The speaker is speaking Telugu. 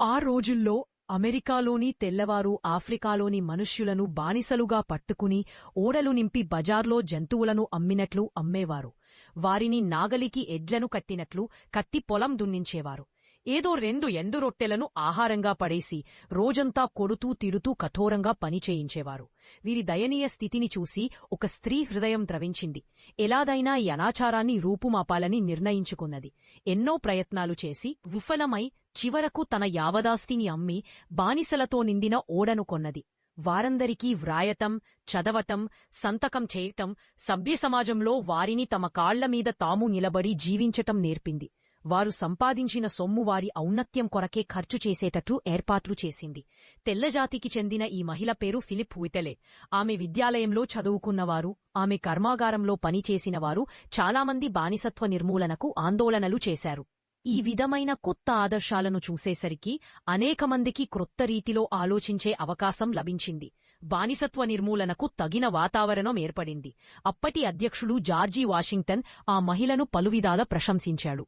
ఆ రోజుల్లో అమెరికాలోని తెల్లవారు ఆఫ్రికాలోని మనుష్యులను బానిసలుగా పట్టుకుని ఓడలు నింపి బజార్లో జంతువులను అమ్మినట్లు అమ్మేవారు. వారిని నాగలికి ఎడ్లను కట్టినట్లు కత్తి పొలం దున్నించేవారు. ఏదో రెండు ఎండు రొట్టెలను ఆహారంగా పడేసి రోజంతా కొడుతూ తిడుతూ కఠోరంగా పని చేయించేవారు. వీరి దయనీయ స్థితిని చూసి ఒక స్త్రీ హృదయం ద్రవించింది. ఎలాదైనా ఈ అనాచారాన్ని రూపుమాపాలని నిర్ణయించుకున్నది. ఎన్నో ప్రయత్నాలు చేసి విఫలమై చివరకు తన యావదాస్తిని అమ్మి బానిసలతో నిండిన ఓడను కొన్నది. వారందరికీ వ్రాయటం చదవటం సంతకం చేయటం సభ్య సమాజంలో వారిని తమ కాళ్ళమీద తాము నిలబడి జీవించటం నేర్పింది. వారు సంపాదించిన సొమ్ము వారి ఔన్నత్యం కొరకే ఖర్చు చేసేటట్లు ఏర్పాట్లు చేసింది. తెల్లజాతికి చెందిన ఈ మహిళ పేరు ఫిలిప్ విటెలే ఆమె విద్యాలయంలో చదువుకున్నవారు ఆమె కర్మాగారంలో పనిచేసినవారు చాలామంది బానిసత్వ నిర్మూలనకు ఆందోళనలు చేశారు. ఈ విధమైన కొత్త ఆదర్శాలను చూసేసరికి అనేకమందికి క్రొత్త రీతిలో ఆలోచించే అవకాశం లభించింది. బానిసత్వ నిర్మూలనకు తగిన వాతావరణం ఏర్పడింది. అప్పటి అధ్యక్షుడు జార్జీ వాషింగ్టన్ ఆ మహిళను పలువిధాల ప్రశంసించాడు.